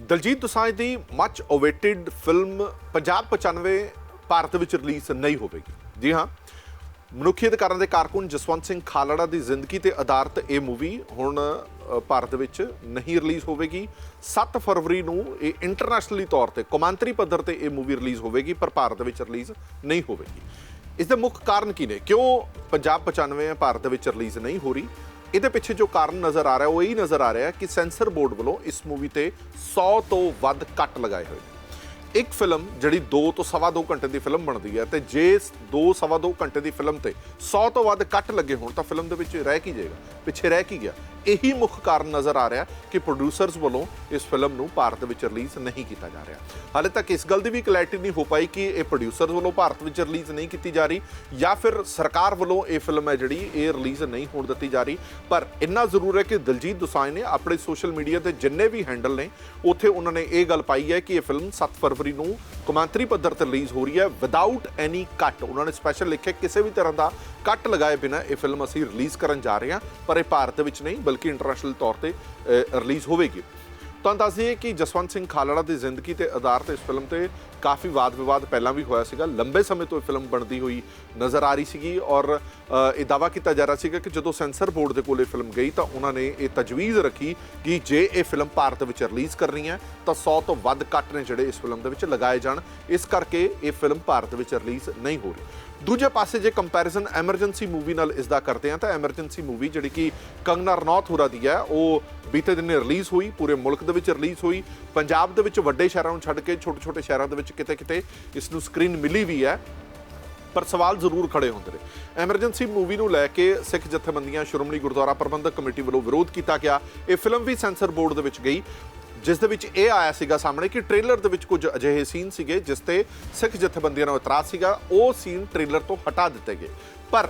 ਦਲਜੀਤ ਦੋਸਾਂਝ ਦੀ much awaited film Punjab 95 Bharat ਵਿੱਚ release ਨਹੀਂ ਹੋਵੇਗੀ। ਜੀ ਹਾਂ, ਮਨੁੱਖੀ ਅਧਿਕਾਰਾਂ ਦੇ ਕਾਰਕੁਨ ਜਸਵੰਤ ਸਿੰਘ ਖਾਲੜਾ ਦੀ ਜ਼ਿੰਦਗੀ ਤੇ ਆਧਾਰਿਤ ਇਹ ਮੂਵੀ ਹੁਣ ਭਾਰਤ ਵਿੱਚ ਨਹੀਂ ਰਿਲੀਜ਼ ਹੋਵੇਗੀ। 7 ਫਰਵਰੀ ਨੂੰ ਇਹ ਇੰਟਰਨੈਸ਼ਨਲੀ ਤੌਰ ਤੇ ਕੌਮਾਂਤਰੀ ਪੱਧਰ ਤੇ ਇਹ ਮੂਵੀ ਰਿਲੀਜ਼ ਹੋਵੇਗੀ, ਪਰ ਭਾਰਤ ਵਿੱਚ ਰਿਲੀਜ਼ ਨਹੀਂ ਹੋਵੇਗੀ। ਇਸ ਦੇ ਮੁੱਖ ਕਾਰਨ ਕੀ ਨੇ? ਕਿਉਂ ਪੰਜਾਬ 95 ਭਾਰਤ ਵਿੱਚ ਰਿਲੀਜ਼ ਨਹੀਂ ਹੋ ਰਹੀ? ਇਹਦੇ ਪਿੱਛੇ ਜੋ ਕਾਰਨ ਨਜ਼ਰ ਆ ਰਿਹਾ, ਉਹ ਇਹ ਨਜ਼ਰ ਆ ਰਿਹਾ ਕਿ ਸੈਂਸਰ ਬੋਰਡ ਵੱਲੋਂ ਇਸ ਮੂਵੀ ਤੇ 100 ਤੋਂ ਵੱਧ ਕੱਟ ਲਗਾਏ ਹੋਏ ਨੇ। ਇੱਕ ਫਿਲਮ ਜਿਹੜੀ 2 ਤੋਂ ਸਵਾ 2 ਘੰਟੇ ਦੀ ਫਿਲਮ ਬਣਦੀ ਹੈ ਤੇ ਜੇ 2 ਸਵਾ 2 ਘੰਟੇ ਦੀ ਫਿਲਮ ਤੇ 100 ਤੋਂ ਵੱਧ ਕੱਟ ਲੱਗੇ ਹੋਣ ਤਾਂ ਫਿਲਮ ਦੇ ਵਿੱਚ ਰਹਿ ਕੀ ਜਾਏਗਾ? ਪਿੱਛੇ ਰਹਿ ਕੀ ਗਿਆ? ਇਹੀ ਮੁੱਖ ਕਾਰਨ ਨਜ਼ਰ ਆ ਰਿਹਾ ਕਿ ਪ੍ਰੋਡਿਊਸਰਸ ਵੱਲੋਂ ਇਸ ਫਿਲਮ ਨੂੰ ਭਾਰਤ ਵਿੱਚ ਰਿਲੀਜ਼ ਨਹੀਂ ਕੀਤਾ ਜਾ ਰਿਹਾ। ਹਾਲੇ ਤੱਕ ਇਸ ਗੱਲ ਦੀ ਵੀ ਕਲੈਰਿਟੀ ਨਹੀਂ ਹੋ ਪਾਈ ਕਿ ਇਹ ਪ੍ਰੋਡਿਊਸਰਸ ਵੱਲੋਂ ਭਾਰਤ ਵਿੱਚ ਰਿਲੀਜ਼ ਨਹੀਂ ਕੀਤੀ ਜਾ ਰਹੀ ਜਾਂ ਫਿਰ ਸਰਕਾਰ ਵੱਲੋਂ ਇਹ ਫਿਲਮ ਹੈ ਜਿਹੜੀ ਇਹ ਰਿਲੀਜ਼ ਨਹੀਂ ਹੋਣ ਦਿੱਤੀ ਜਾ ਰਹੀ। ਪਰ ਇੰਨਾ ਜ਼ਰੂਰ ਹੈ ਕਿ ਦਲਜੀਤ ਦੋਸਾਂਝ ਨੇ ਆਪਣੇ ਸੋਸ਼ਲ ਮੀਡੀਆ ਤੇ ਜਿੰਨੇ ਵੀ ਹੈਂਡਲ ਨੇ, ਉੱਥੇ ਉਹਨਾਂ ਨੇ ਇਹ ਗੱਲ ਪਾਈ ਹੈ ਕਿ ਇਹ ਫਿਲਮ 7 ਫਰਵਰੀ ਨੂੰ ਕੌਮਾਂਤਰੀ ਪੱਧਰ ਤੇ ਰਿਲੀਜ਼ ਹੋ ਰਹੀ ਹੈ ਵਿਦਆਊਟ ਐਨੀ ਕੱਟ ਉਹਨਾਂ ਨੇ ਸਪੈਸ਼ਲ ਲਿਖਿਆ ਕਿਸੇ ਵੀ ਤਰ੍ਹਾਂ ਦਾ ਕੱਟ ਲਗਾਏ ਬਿਨਾ ਇਹ ਫਿਲਮ ਅਸੀਂ ਰਿਲੀਜ਼ ਕਰਨ ਜਾ ਰਹੇ ਹਾਂ, ਪਰ ਇਹ ਭਾਰਤ ਵਿੱਚ ਨਹੀਂ, ਬਲਕਿ ਇੰਟਰਨੈਸ਼ਨਲ ਤੌਰ ਤੇ ਰਿਲੀਜ਼ ਹੋਵੇਗੀ। ਤੁਹਾਨੂੰ ਦੱਸ ਦਈਏ ਕਿ ਜਸਵੰਤ ਸਿੰਘ ਖਾਲੜਾ ਦੀ ਜ਼ਿੰਦਗੀ ਤੇ ਆਧਾਰਿਤ ਇਸ ਫਿਲਮ ਤੇ ਕਾਫੀ ਵਾਦ ਵਿਵਾਦ ਪਹਿਲਾਂ ਵੀ ਹੋਇਆ ਸੀਗਾ। ਲੰਬੇ ਸਮੇਂ ਤੋਂ ਇਹ ਫਿਲਮ ਬਣਦੀ ਹੋਈ ਨਜ਼ਰ ਆ ਰਹੀ ਸੀਗੀ ਔਰ ਇਹ ਦਾਵਾ ਕੀਤਾ ਜਾ ਰਿਹਾ ਸੀਗਾ ਕਿ ਜਦੋਂ ਸੈਂਸਰ ਬੋਰਡ ਦੇ ਕੋਲ ਇਹ ਫਿਲਮ ਗਈ ਤਾਂ ਉਹਨਾਂ ਨੇ ਇਹ ਤਜਵੀਜ਼ ਰੱਖੀ ਕਿ ਜੇ ਇਹ ਫਿਲਮ ਭਾਰਤ ਵਿੱਚ ਰਿਲੀਜ਼ ਕਰਨੀ ਹੈ, ਤਾਂ 100 ਤੋਂ ਵੱਧ ਕੱਟ ਨੇ ਜਿਹੜੇ ਇਸ ਫਿਲਮ ਦੇ ਵਿੱਚ ਲਗਾਏ ਜਾਣ। ਇਸ ਕਰਕੇ ਇਹ ਫਿਲਮ ਭਾਰਤ ਵਿੱਚ ਰਿਲੀਜ਼ ਨਹੀਂ ਹੋ ਰਹੀ। ਦੂਜੇ ਪਾਸੇ ਜੇ ਕੰਪੈਰੀਜ਼ਨ ਐਮਰਜੈਂਸੀ ਮੂਵੀ ਨਾਲ ਇਸ ਦਾ ਕਰਦੇ ਹਾਂ, ਤਾਂ ਐਮਰਜੈਂਸੀ ਮੂਵੀ ਜਿਹੜੀ ਕਿ ਕੰਗਨਾ ਰਣੌਤ ਹੋਰਾ ਦੀ ਹੈ, ਉਹ ਬੀਤੇ ਦਿਨ ਰਿਲੀਜ਼ ਹੋਈ, ਪੂਰੇ ਮੁਲਕ ਦੇ ਵਿੱਚ ਰਿਲੀਜ਼ ਹੋਈ। ਪੰਜਾਬ ਦੇ ਵਿੱਚ ਵੱਡੇ ਸ਼ਹਿਰਾਂ ਨੂੰ ਛੱਡ ਕੇ ਛੋਟੇ-ਛੋਟੇ ਸ਼ਹਿਰਾਂ ਦੇ ਵਿੱਚ ਕਿਤੇ-ਕਿਤੇ ਇਸ ਨੂੰ ਸਕਰੀਨ ਮਿਲੀ ਵੀ ਹੈ, ਪਰ ਸਵਾਲ ਜ਼ਰੂਰ ਖੜੇ ਹੁੰਦੇ ਨੇ। ਐਮਰਜੈਂਸੀ ਮੂਵੀ ਨੂੰ ਲੈ ਕੇ ਸਿੱਖ ਜਥੇਬੰਦੀਆਂ, ਸ਼੍ਰੋਮਣੀ ਗੁਰਦੁਆਰਾ ਪ੍ਰਬੰਧਕ ਕਮੇਟੀ ਵੱਲੋਂ ਵਿਰੋਧ ਕੀਤਾ ਗਿਆ। ਇਹ ਫਿਲਮ ਵੀ ਸੈਂਸਰ ਬੋਰਡ ਦੇ ਵਿੱਚ ਗਈ। ਜਿਸ ਦੇ ਵਿੱਚ ਇਹ ਆਇਆ ਸੀਗਾ ਸਾਹਮਣੇ ਕਿ ਟ੍ਰੇਲਰ ਦੇ ਵਿੱਚ ਕੁਝ ਅਜਿਹੇ ਸੀਨ ਸੀਗੇ ਜਿਸ ਤੇ ਸਿੱਖ ਜਥੇਬੰਦੀਆਂ ਨੂੰ ਇਤਰਾਜ਼ ਸੀਗਾ। ਉਹ ਸੀਨ ਟ੍ਰੇਲਰ ਤੋਂ ਹਟਾ ਦਿੱਤੇ ਗਏ। ਪਰ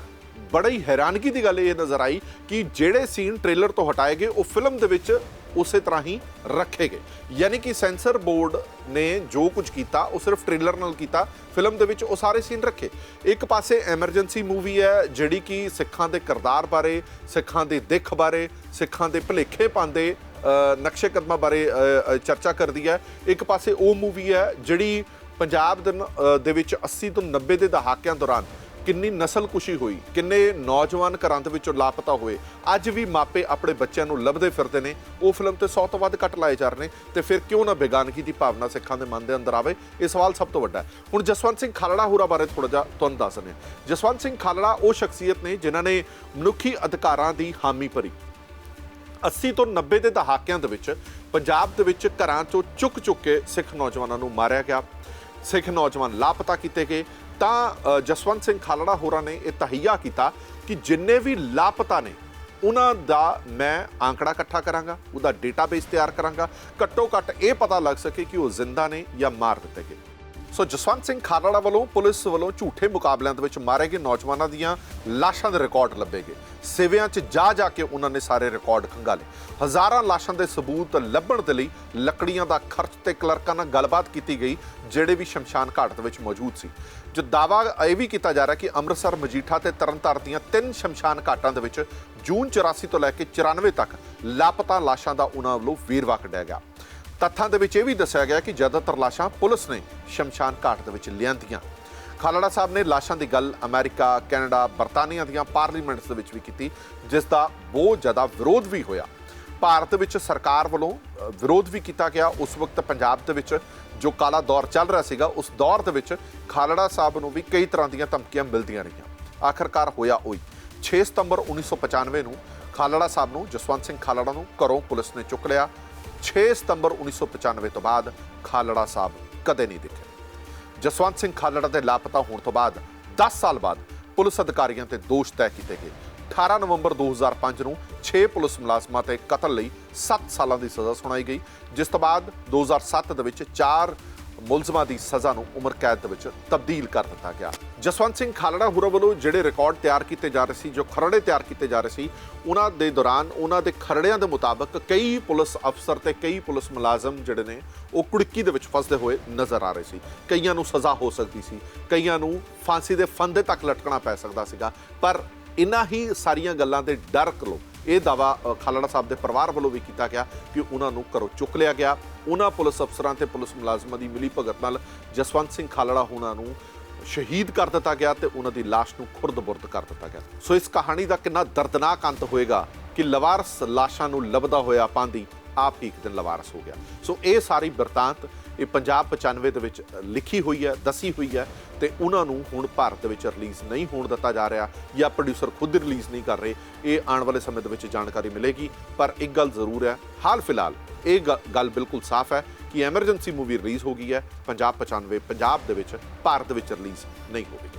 ਬੜੀ ਹੈਰਾਨਗੀ ਦੀ ਗੱਲ ਇਹ ਨਜ਼ਰ ਆਈ ਕਿ ਜਿਹੜੇ ਸੀਨ ਟ੍ਰੇਲਰ ਤੋਂ ਹਟਾਏ ਗਏ, ਉਹ ਫਿਲਮ ਦੇ ਵਿੱਚ ਉਸੇ ਤਰ੍ਹਾਂ ਹੀ ਰੱਖੇ ਗਏ। ਯਾਨੀ ਕਿ ਸੈਂਸਰ ਬੋਰਡ ਨੇ ਜੋ ਕੁਝ ਕੀਤਾ, ਉਹ ਸਿਰਫ ਟ੍ਰੇਲਰ ਨਾਲ ਕੀਤਾ ਫਿਲਮ ਦੇ ਵਿੱਚ ਉਹ ਸਾਰੇ ਸੀਨ ਰੱਖੇ। ਇੱਕ ਪਾਸੇ ਐਮਰਜੈਂਸੀ ਮੂਵੀ ਹੈ, ਜਿਹੜੀ ਕਿ ਸਿੱਖਾਂ ਦੇ ਕਿਰਦਾਰ ਬਾਰੇ, ਸਿੱਖਾਂ ਦੇ ਦਿੱਖ ਬਾਰੇ, ਸਿੱਖਾਂ ਦੇ ਭੁਲੇਖੇ ਪਾਉਂਦੇ ਨਕਸ਼ੇ ਕਦਮਾਂ ਬਾਰੇ ਚਰਚਾ ਕਰਦੀ ਹੈ। ਇੱਕ ਪਾਸੇ ਉਹ ਮੂਵੀ ਹੈ ਜਿਹੜੀ ਪੰਜਾਬ ਦੇ ਨ- ਦੇ ਵਿੱਚ 80 ਤੋਂ 90 ਦੇ ਦਹਾਕਿਆਂ ਦੌਰਾਨ ਕਿੰਨੀ ਨਸਲਕੁਸ਼ੀ ਹੋਈ, ਕਿੰਨੇ ਨੌਜਵਾਨ ਘਰਾਂ ਦੇ ਵਿੱਚੋਂ ਲਾਪਤਾ ਹੋਏ, ਅੱਜ ਵੀ ਮਾਪੇ ਆਪਣੇ ਬੱਚਿਆਂ ਨੂੰ ਲੱਭਦੇ ਫਿਰਦੇ ਨੇ। ਉਹ ਫਿਲਮ ਤੇ 100 ਤੋਂ ਵੱਧ ਕੱਟ ਲਾਏ ਜਾ ਰਹੇ ਨੇ ਤੇ ਫਿਰ ਕਿਉਂ ਨਾ ਬੇਗਾਨਗੀ ਦੀ ਭਾਵਨਾ ਸਿੱਖਾਂ ਦੇ ਮਨ ਦੇ ਅੰਦਰ ਆਵੇ? ਇਹ ਸਵਾਲ ਸਭ ਤੋਂ ਵੱਡਾ ਹੈ। ਹੁਣ ਜਸਵੰਤ ਸਿੰਘ ਖਾਲੜਾ ਹੋਰਾਂ ਬਾਰੇ ਥੋੜਾ ਜਿਹਾ ਤੁਹਾਨੂੰ ਦੱਸ ਦਿੰਦੇ ਹਾਂ। ਜਸਵੰਤ ਸਿੰਘ ਖਾਲੜਾ ਉਹ ਸ਼ਖਸੀਅਤ ਨੇ ਜਿਨ੍ਹਾਂ ਨੇ ਮਨੁੱਖੀ ਅਧਿਕਾਰਾਂ ਦੀ ਹਾਮੀ ਭਰੀ। 80 ਤੋਂ 90 ਦੇ ਦਹਾਕਿਆਂ ਦੇ ਵਿੱਚ ਪੰਜਾਬ ਦੇ ਵਿੱਚ ਘਰਾਂ ਚੋਂ ਚੁੱਕ ਚੁੱਕ ਕੇ ਸਿੱਖ ਨੌਜਵਾਨਾਂ ਨੂੰ ਮਾਰਿਆ ਗਿਆ। ਸਿੱਖ ਨੌਜਵਾਨ ਲਾਪਤਾ ਕੀਤੇ ਗਏ। ਤਾਂ ਜਸਵੰਤ ਸਿੰਘ ਖਾਲੜਾ ਹੋਰਾਂ ਨੇ ਇਹ ਤਹਈਆ ਕੀਤਾ ਕਿ ਜਿੰਨੇ ਵੀ ਲਾਪਤਾ ਨੇ, ਉਹਨਾਂ ਦਾ ਮੈਂ ਆંકੜਾ ਇਕੱਠਾ ਕਰਾਂਗਾ, ਉਹਦਾ ਡੇਟਾਬੇਸ ਤਿਆਰ ਕਰਾਂਗਾ। ਘੱਟੋ ਘੱਟ ਇਹ ਪਤਾ ਲੱਗ ਸਕੇ ਕਿ ਉਹ ਜ਼ਿੰਦਾ ਨੇ ਜਾਂ ਮਾਰ ਦਿੱਤੇ ਗਏ। ਸੋ ਜਸਵੰਤ ਸਿੰਘ ਖਾਲੜਾ ਵੱਲੋਂ, ਪੁਲਿਸ ਵੱਲੋਂ ਝੂਠੇ ਮੁਕਾਬਲਿਆਂ ਦੇ ਵਿੱਚ ਮਾਰੇ ਗਏ ਨੌਜਵਾਨਾਂ ਦੀਆਂ ਲਾਸ਼ਾਂ ਦੇ ਰਿਕਾਰਡ ਲੱਭੇ ਗਏ। ਸਿਵਿਆਂ 'ਚ ਜਾ ਜਾ ਕੇ ਉਹਨਾਂ ਨੇ ਸਾਰੇ ਰਿਕਾਰਡ ਖੰਗਾਲੇ। ਹਜ਼ਾਰਾਂ ਲਾਸ਼ਾਂ ਦੇ ਸਬੂਤ ਲੱਭਣ ਦੇ ਲਈ ਲੱਕੜੀਆਂ ਦਾ ਖਰਚ ਤੇ ਕਲਰਕਾਂ ਨਾਲ ਗੱਲਬਾਤ ਕੀਤੀ ਗਈ, ਜਿਹੜੇ ਵੀ ਸ਼ਮਸ਼ਾਨ ਘਾਟ ਦੇ ਵਿੱਚ ਮੌਜੂਦ ਸੀ। ਜੋ ਦਾਵਾ ਇਹ ਵੀ ਕੀਤਾ ਜਾ ਰਿਹਾ ਕਿ ਅੰਮ੍ਰਿਤਸਰ, ਮਜੀਠਾ ਤੇ ਤਰਨਤਾਰਨ ਦੀਆਂ ਤਿੰਨ ਸ਼ਮਸ਼ਾਨ ਘਾਟਾਂ ਦੇ ਵਿੱਚ ਜੂਨ 84 ਤੋਂ ਲੈ ਕੇ 94 ਤੱਕ ਲਾਪਤਾ ਲਾਸ਼ਾਂ ਦਾ ਉਹਨਾਂ ਵੱਲੋਂ ਵੇਰਵਾ ਕੱਢਿਆ ਗਿਆ। ਤੱਥਾਂ ਦੇ ਵਿੱਚ ਇਹ ਵੀ ਦੱਸਿਆ ਗਿਆ ਕਿ ਜ਼ਿਆਦਾਤਰ ਲਾਸ਼ਾਂ ਪੁਲਿਸ ਨੇ ਸ਼ਮਸ਼ਾਨ ਘਾਟ ਦੇ ਵਿੱਚ ਲਿਆਂਦੀਆਂ। ਖਾਲੜਾ ਸਾਹਿਬ ਨੇ ਲਾਸ਼ਾਂ ਦੀ ਗੱਲ ਅਮਰੀਕਾ, ਕੈਨੇਡਾ, ਬਰਤਾਨੀਆ ਦੀਆਂ ਪਾਰਲੀਮੈਂਟਸ ਦੇ ਵਿੱਚ ਵੀ ਕੀਤੀ, ਜਿਸ ਦਾ ਬਹੁਤ ਜ਼ਿਆਦਾ ਵਿਰੋਧ ਵੀ ਹੋਇਆ। ਭਾਰਤ ਵਿੱਚ ਸਰਕਾਰ ਵੱਲੋਂ ਵਿਰੋਧ ਵੀ ਕੀਤਾ ਗਿਆ। ਉਸ ਵਕਤ ਪੰਜਾਬ ਦੇ ਵਿੱਚ ਜੋ ਕਾਲਾ ਦੌਰ ਚੱਲ ਰਿਹਾ ਸੀਗਾ, ਉਸ ਦੌਰ ਦੇ ਵਿੱਚ ਖਾਲੜਾ ਸਾਹਿਬ ਨੂੰ ਵੀ ਕਈ ਤਰ੍ਹਾਂ ਦੀਆਂ ਧਮਕੀਆਂ ਮਿਲਦੀਆਂ ਰਹੀਆਂ। ਆਖਰਕਾਰ ਹੋਇਆ ਉਹੀ। 6 ਸਤੰਬਰ 1995 ਨੂੰ ਖਾਲੜਾ ਸਾਹਿਬ ਨੂੰ, ਜਸਵੰਤ ਸਿੰਘ ਖਾਲੜਾ ਨੂੰ ਘਰੋਂ ਪੁਲਿਸ ਨੇ ਚੁੱਕ ਲਿਆ। 6 ਸਤੰਬਰ 1995 ਤੋਂ ਬਾਅਦ ਖਾਲੜਾ ਸਾਹਿਬ ਕਦੇ ਨਹੀਂ ਦਿਖੇ ਜਸਵੰਤ ਸਿੰਘ ਖਾਲੜਾ ਦੇ ਲਾਪਤਾ ਹੋਣ ਤੋਂ ਬਾਅਦ 10 ਸਾਲ ਬਾਅਦ ਪੁਲਿਸ ਅਧਿਕਾਰੀਆਂ ਤੇ ਦੋਸ਼ ਤੈਅ ਕੀਤੇ ਗਏ। 18 ਨਵੰਬਰ 2005 ਨੂੰ 6 ਪੁਲਿਸ ਮੁਲਾਜ਼ਮਾਂ ਤੇ ਕਤਲ ਲਈ 7 ਸਾਲਾਂ ਦੀ ਸਜ਼ਾ ਸੁਣਾਈ ਗਈ, ਜਿਸ ਤੋਂ ਬਾਅਦ 2007 ਦੇ ਵਿੱਚ 4 ਮੁਲਜ਼ਮਾਂ ਦੀ ਸਜ਼ਾ ਨੂੰ ਉਮਰ ਕੈਦ ਦੇ ਵਿੱਚ ਤਬਦੀਲ ਕਰ ਦਿੱਤਾ ਗਿਆ। ਜਸਵੰਤ ਸਿੰਘ ਖਾਲੜਾ ਹੁਰਾ ਵੱਲੋਂ ਜਿਹੜੇ ਰਿਕਾਰਡ ਤਿਆਰ ਕੀਤੇ ਜਾ ਰਹੇ ਸੀ, ਜੋ ਖਰੜੇ ਤਿਆਰ ਕੀਤੇ ਜਾ ਰਹੇ ਸੀ, ਉਹਨਾਂ ਦੇ ਦੌਰਾਨ ਉਹਨਾਂ ਦੇ ਖਰੜਿਆਂ ਦੇ ਮੁਤਾਬਕ ਕਈ ਪੁਲਿਸ ਅਫਸਰ ਤੇ ਕਈ ਪੁਲਿਸ ਮੁਲਾਜ਼ਮ ਜਿਹੜੇ ਨੇ, ਉਹ ਕੁੜਕੀ ਦੇ ਵਿੱਚ ਫਸਦੇ ਹੋਏ ਨਜ਼ਰ ਆ ਰਹੇ ਸੀ। ਕਈਆਂ ਨੂੰ ਸਜ਼ਾ ਹੋ ਸਕਦੀ ਸੀ, ਕਈਆਂ ਨੂੰ ਫਾਂਸੀ ਦੇ ਫੰਦੇ ਤੱਕ ਲਟਕਣਾ ਪੈ ਸਕਦਾ ਸੀਗਾ। ਪਰ ਇਨ੍ਹਾਂ ਹੀ ਸਾਰੀਆਂ ਗੱਲਾਂ ਦੇ ਡਰ ਕੋਲੋਂ ਇਹ ਦਾਵਾ ਖਾਲੜਾ ਸਾਹਿਬ ਦੇ ਪਰਿਵਾਰ ਵੱਲੋਂ ਵੀ ਕੀਤਾ ਗਿਆ ਕਿ ਉਹਨਾਂ ਨੂੰ ਘਰੋਂ ਚੁੱਕ ਲਿਆ ਗਿਆ। ਉਹਨਾਂ ਪੁਲਿਸ ਅਫਸਰਾਂ ਤੇ ਪੁਲਿਸ ਮੁਲਾਜ਼ਮਾਂ ਦੀ ਮਿਲੀ ਭਗਤ ਨਾਲ ਜਸਵੰਤ ਸਿੰਘ ਖਾਲੜਾ ਹੋਣਾ ਨੂੰ ਸ਼ਹੀਦ ਕਰ ਦਿੱਤਾ ਗਿਆ ਤੇ ਉਹਨਾਂ ਦੀ ਲਾਸ਼ ਨੂੰ ਖੁਰਦ-ਬੁਰਦ ਕਰ ਦਿੱਤਾ ਗਿਆ। ਸੋ ਇਸ ਕਹਾਣੀ ਦਾ ਕਿੰਨਾ ਦਰਦਨਾਕ ਅੰਤ ਹੋਏਗਾ ਕਿ ਲਵਾਰਸ ਲਾਸ਼ਾਂ ਨੂੰ ਲੱਭਦਾ ਹੋਇਆ ਪਾਂਦੀ ਆਪ ਹੀ ਇੱਕ ਦਿਨ ਲਵਾਰਸ ਹੋ ਗਿਆ। ਸੋ ਇਹ ਸਾਰੀ ਬਿਰਤਾਂਤ ਇਹ ਪੰਜਾਬ 95 ਦੇ ਵਿੱਚ ਲਿਖੀ ਹੋਈ ਹੈ, ਦੱਸੀ ਹੋਈ ਹੈ ਤੇ ਉਹਨਾਂ ਨੂੰ ਹੁਣ ਭਾਰਤ ਦੇ ਵਿੱਚ ਰਿਲੀਜ਼ ਨਹੀਂ ਹੋਣ ਦਿੱਤਾ ਜਾ ਰਿਹਾ ਜਾਂ ਪ੍ਰੋਡਿਊਸਰ ਖੁਦ ਰਿਲੀਜ਼ ਨਹੀਂ ਕਰ ਰਹੇ, ਇਹ ਆਉਣ ਵਾਲੇ ਸਮੇਂ ਦੇ ਵਿੱਚ ਜਾਣਕਾਰੀ ਮਿਲੇਗੀ। ਪਰ ਇੱਕ ਗੱਲ ਜ਼ਰੂਰ ਹੈ, ਹਾਲ ਫਿਲਹਾਲ ਇਹ ਗ- ਗੱਲ ਬਿਲਕੁਲ ਸਾਫ਼ ਹੈ ਕਿ ਐਮਰਜੈਂਸੀ ਮੂਵੀ ਰਿਲੀਜ਼ ਹੋ ਗਈ ਹੈ ਪੰਜਾਬ 95 ਪੰਜਾਬ ਦੇ ਵਿੱਚ, ਭਾਰਤ ਵਿੱਚ ਰਿਲੀਜ਼ ਨਹੀਂ ਹੋਵੇਗੀ